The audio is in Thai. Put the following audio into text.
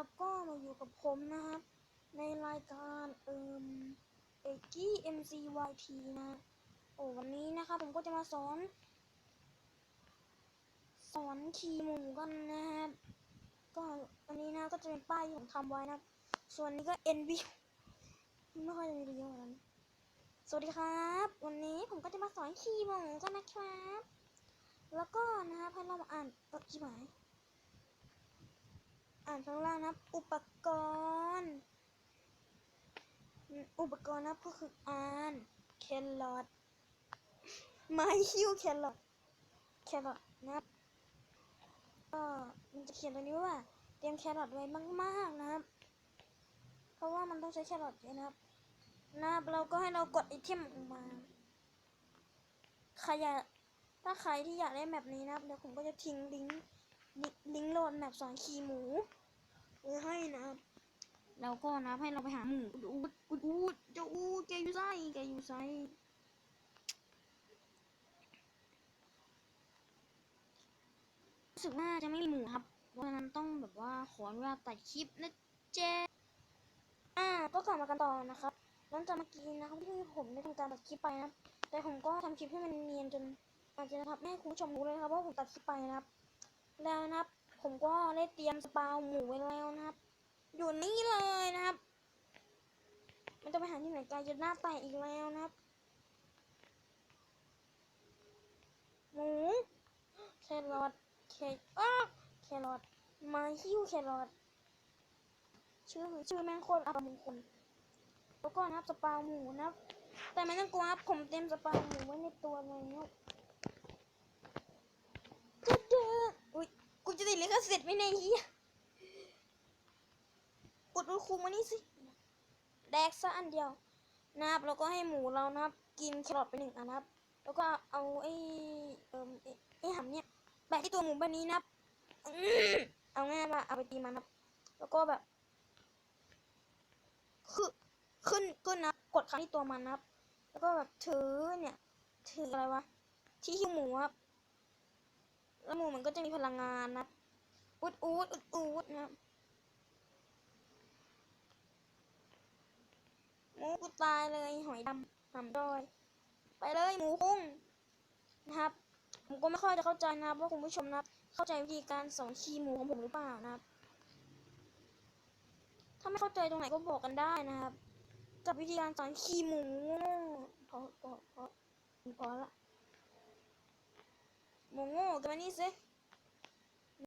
แล้วก็มาอยู่กับผมนะครับ ในรายการเอิมเอกกี้ MCYT นะ โอ้วันนี้นะครับผมก็จะมาสอน สอนขี่หมูกันนะครับ ก็อันนี้นะก็จะเป็นป้ายที่ผมทำไว้นะ ส่วนนี้ก็ NV ไม่ค่อยจะมีประโยชน์นั้นสวัสดีครับ วันนี้ผมก็จะมาสอนขี่หมูกันนะครับ แล้วก็นะครับให้เรามาอ่านเออที่หมาย อ่านข้างล่างนะครับอุปกรณ์ อุปกรณ์นะครับก็คืออ่านแครอทไม้คิ้วแครอทแครอทนะก็มันจะเขียนตรงนี้ว่า เตรียมแครอทไว้มาก ๆนะครับ เพราะว่ามันต้องใช้แครอทเยอะนะครับนะเราก็ให้เรากดไอเทมออกมาใครอยากถ้าใครที่อยากได้แบบนี้นะครับเดี๋ยวผมก็จะทิ้งลิงก์ลิงก์ลิงก์โหลดแมปสอนขี่หมู ไว้ให้นะครับแล้วก็นะครับให้เราไปหาหมูอูดอูดอูดเจ้าอูดแกอยู่ไส้แกอยู่ไส้รู้สึกว่าจะไม่มีหมูครับเพราะฉะนั้นต้องแบบว่าขออนุญาตตัดคลิปนะเจ๊อ่าก็กลับมากันต่อนะครับหลังจากเมื่อกี้นะครับที่ผมได้ทำการตัดคลิปไปนะครับแต่ผมก็ทำคลิปให้มันเนียนจนอาจจะทำให้คุณผู้ชมรู้เลยนะครับว่าผมตัดคลิปไปนะครับ แล้วนะครับ ผมก็ได้เตรียมสปาหมูไว้แล้วนะครับ อยู่นี่เลยนะครับไมันจะไปหาที่ไหนไกลจะหน้าแตกอีกแล้วนะครับ หมูแครอทแครอ้าแครอทมาฮิ้วแครอทชื่อชื่อแม่งโคตรอัปมงคลแล้วก็นะครับสปาหมูนะครับ แต่ไม่ต้องกลัวครับผมเต็มสปาหมูไว้ในตัวเลยนะครับจะเด้ออุ้ย กูจะติดลิขสิทธิ์ไหมเนี่ยเฮียกดดูคุมานี่สิ แดกซะอันเดียวนะครับแล้วก็ให้หมูเรานะครับ กินแครอทไปหนึ่งอันนะครับ แล้วก็เอาไอ้เอ่มไอ้ไอ้หำเนี่ยแปะที่ตัวหมูแบบนี้นะครับเอาง่ายมาเอาไปตีมันนะครับ แล้วก็แบบคือขึ้นขึ้นนะกดครั้งที่ตัวมันนะครับ แล้วก็แบบถือเนี่ย ถืออะไรวะที่หิ้วหมูครับแล้วหมูมันก็จะมีพลังงานนับ อุดอูดอุดอูดนะครับหมูกูตายเลยหอยดำหำดอย ไปเลยหมูคุ้งนะครับผมก็ไม่ค่อยจะเข้าใจนะครับว่าคุณผู้ชมนับเข้าใจวิธีการสอนขีหมูของผมหรือเปล่านะครับ ถ้าไม่เข้าใจตรงไหนก็บอกกันได้นะครับ กับวิธีการสอนขีหมูพอพอพอพอละหมูโง่กันมานี่สิ